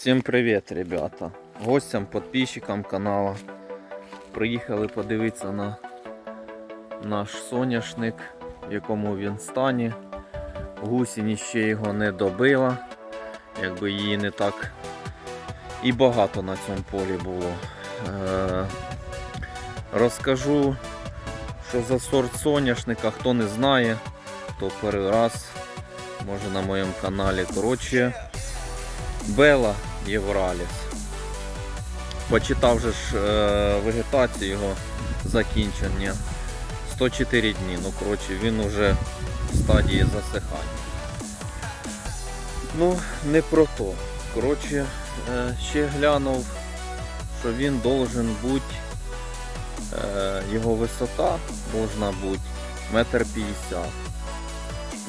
Всім привіт, ребята. Гостям, підписчикам каналу. Приїхали подивитися на наш соняшник, в якому він стані. Гусінь ще його не добила, якби її не так і багато на цьому полі було. Е, розкажу, що за сорт соняшника, хто не знає, то перший раз може на моєму каналі. Коротше, Бела Євраліс. Почитав же ж е, вегетацію його закінчення. 104 дні. Ну, коротше, він уже в стадії засихання. Ну, не про то. Коротше, е, ще глянув, що він должен бути, е, його висота должна бути метр п'ятдесят.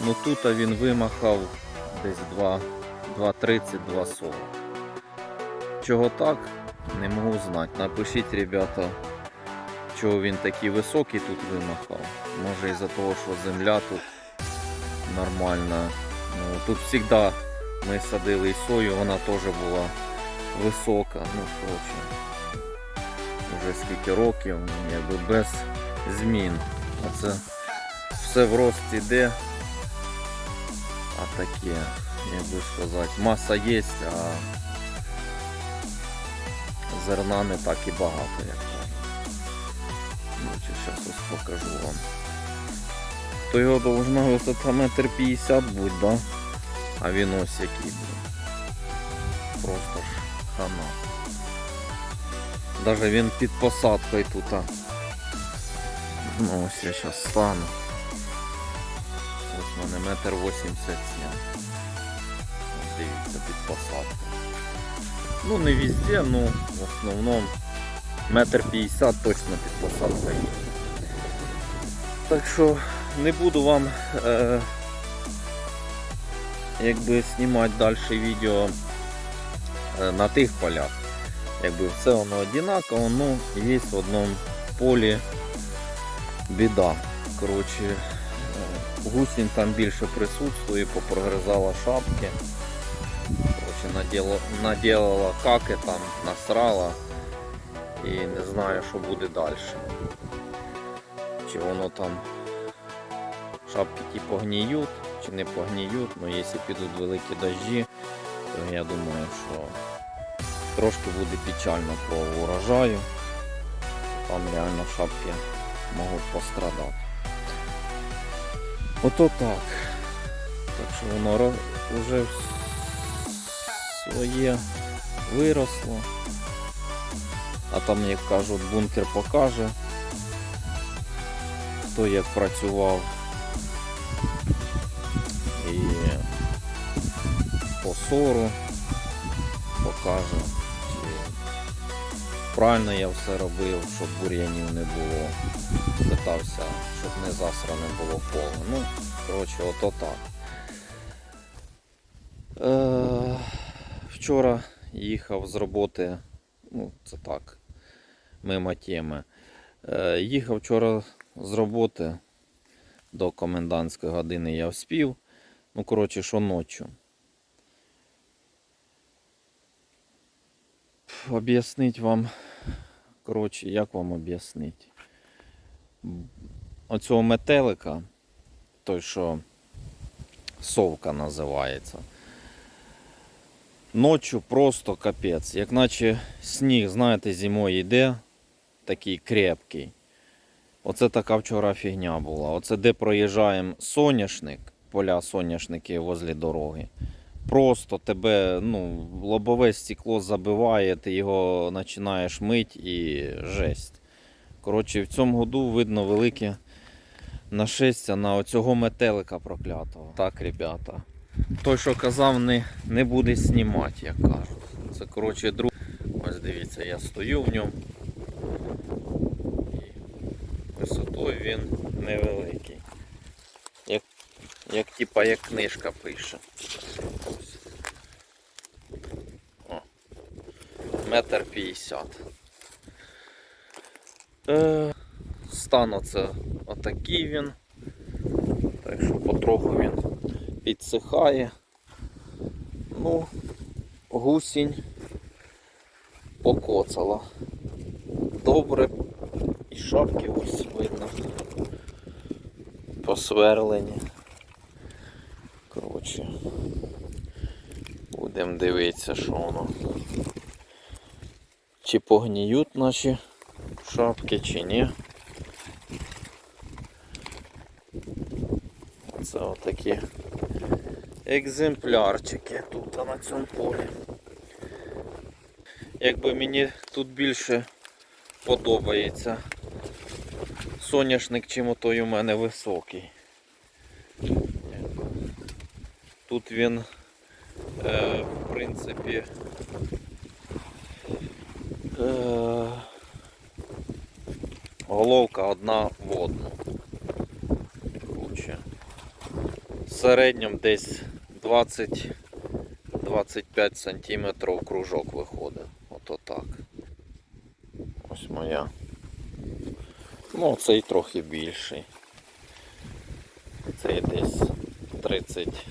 Ну тут він вимахав десь 2 2.30, 2.40. Чого так, не можу знати. Напишіть, ребята, чого він такий високий тут вимахав. Може із-за того, що земля тут нормальна. Ну, тут завжди ми садили сою, вона теж була висока. Ну, коротше, вже скільки років, якби без змін. А це все в рост іде. А таке як би сказати, маса є, а зерна не так і багато, як кажуть. Ну, зараз ось покажу вам. То його должна висота метр п'ятдесят бути, да? А він ось який буде. Просто ж хана. Даже він під посадкою тут. Ну ось я зараз стану. Ось мене метр вісімдесят сім. Дивіться під посадку. Ну не везде, ну в основному метр п'ятдесят точно під посадкою. Так що не буду вам е, якби знімати далі відео е, на тих полях. Якби все воно однаково, ну є в одному полі біда. Коротше, е, гусінь там більше присутствує, попрогризала шапки. Короче, наділо, наділила каки там, насрала і не знаю, що буде далі. Чи воно там шапки ті погніють, чи не погніють, ну якщо підуть великі дощі, то я думаю, що трошки буде печально по урожаю. Там реально шапки можуть пострадати. Ото так. Так що воно вже своє виросло. А там, як кажуть, бункер покаже, хто як працював і по сору покаже, чи правильно я все робив, щоб бур'янів не було. Питався, щоб не засране було поле. Ну, коротше, ото так. Е, вчора їхав з роботи, ну це так, мимо теми. Е, їхав вчора з роботи до комендантської години я вспів. Ну, коротше, що ночі. Об'яснить вам, коротше, як вам об'яснити? Оцього метелика, той, що совка називається. Ночі просто капець. Як наче сніг, знаєте, зимою йде, такий крепкий. Оце така вчора фігня була. Оце де проїжджаємо соняшник, поля соняшники возле дороги. Просто тебе ну, лобове стекло забиває, ти його починаєш мить і жесть. Коротше, в цьому году видно велике нашестя на оцього метелика проклятого. Так, ребята. Той, що казав, не, не буде знімати, як кажуть. Це коротше друг. Ось дивіться, я стою в ньому. І висотою він невеликий. Як, як типа як книжка пише. Метр п'ятдесят. Е, стан оце отакий він. Так що потроху він підсихає. Ну, гусінь покоцала. Добре. І шапки ось видно. Посверлені. Коротше. Будемо дивитися, що воно. Чи погніють наші шапки, чи ні. Це отакі екземплярчики тут на цьому полі. Якби мені тут більше подобається соняшник, чим отой у мене високий. Тут він, е, в принципі, е, головка одна в одну. В середньому десь 20-25 сантиметрів кружок виходить. Ото так. Ось моя. Ну, цей трохи більший. Цей десь 30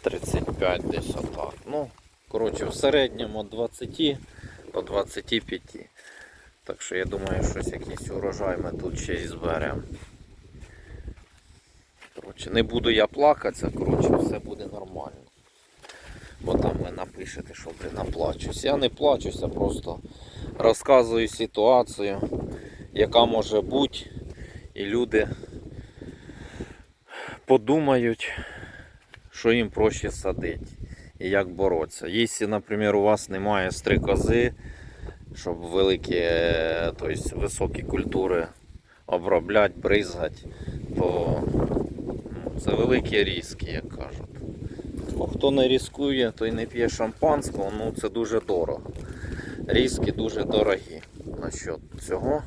35 десь отак. Ну, коротше, в середньому 20 до 25. Так що я думаю, щось якийсь урожай ми тут ще й зберемо. Коротше, не буду я плакатися, коротше, все буде нормально. Бо там ви напишете, що блін, наплачусь. Я не плачуся, просто розказую ситуацію, яка може бути, і люди подумають, що їм проще садити і як боротися. Якщо, наприклад, у вас немає стрикози, щоб великі, тобто високі культури обробляти, бризгати, то це великі ризики, як кажуть. Ну, хто не ризикує, той не п'є шампанського, ну це дуже дорого. Різки дуже дорогі насчет цього.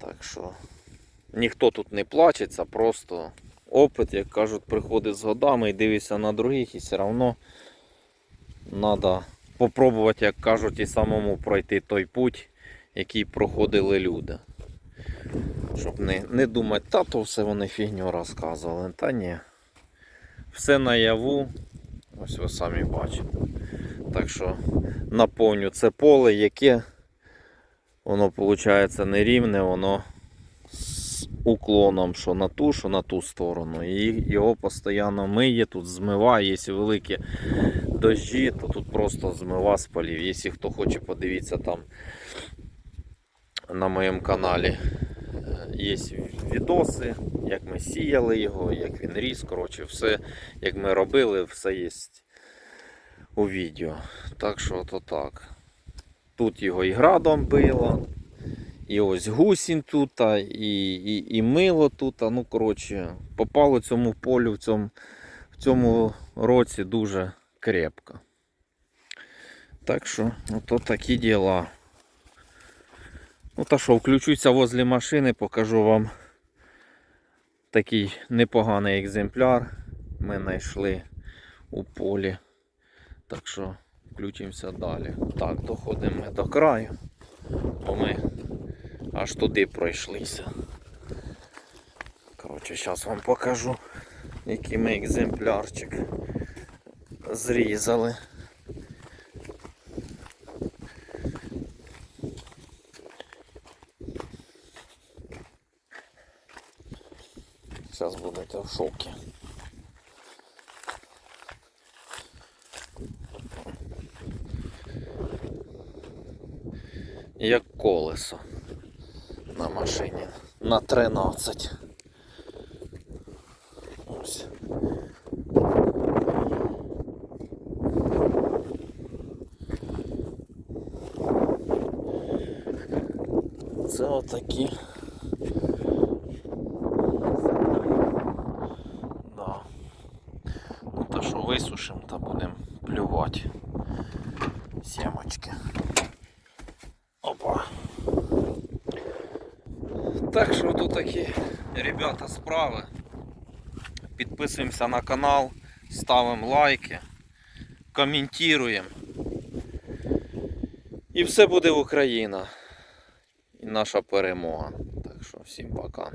Так що ніхто тут не плачеться, просто опит, як кажуть, приходить з годами і дивишся на других, і все одно треба попробувати, як кажуть, і самому пройти той путь, який проходили люди. Щоб не, не думати, та то все вони фігню розказували. Та ні. Все наяву, ось ви самі бачите. Так що наповню це поле, яке воно виходить нерівне, воно з уклоном, що на ту, що на ту сторону. І його постійно миє, тут змиває, якщо великі дощі, то тут просто змива з полів. Якщо хто хоче подивитися там на моєму каналі. Є відоси, як ми сіяли його, як він ріс. Коротше, все, як ми робили, все є у відео. Так що то так. Тут його і градом било, і ось гусінь тут, і, і, і мило тут. Ну, коротше, попало цьому полю в цьому, в цьому році дуже крепко. Так що, ото такі діла. Ну та що, включуся возле машини, покажу вам такий непоганий екземпляр. Ми знайшли у полі. Так що включимося далі. Так, доходимо ми до краю, бо ми аж туди пройшлися. Коротше, зараз вам покажу, який ми екземплярчик зрізали. Зараз будете в шокі. Як колесо на машині на 13. Ось. Це отакі. Да. Ну та що висушимо, та будемо плювати сімочки. Опа. Так що тут такі ребята справи. Підписуємося на канал, ставимо лайки, коментуємо. І все буде Україна. І наша перемога. Так що всім пока.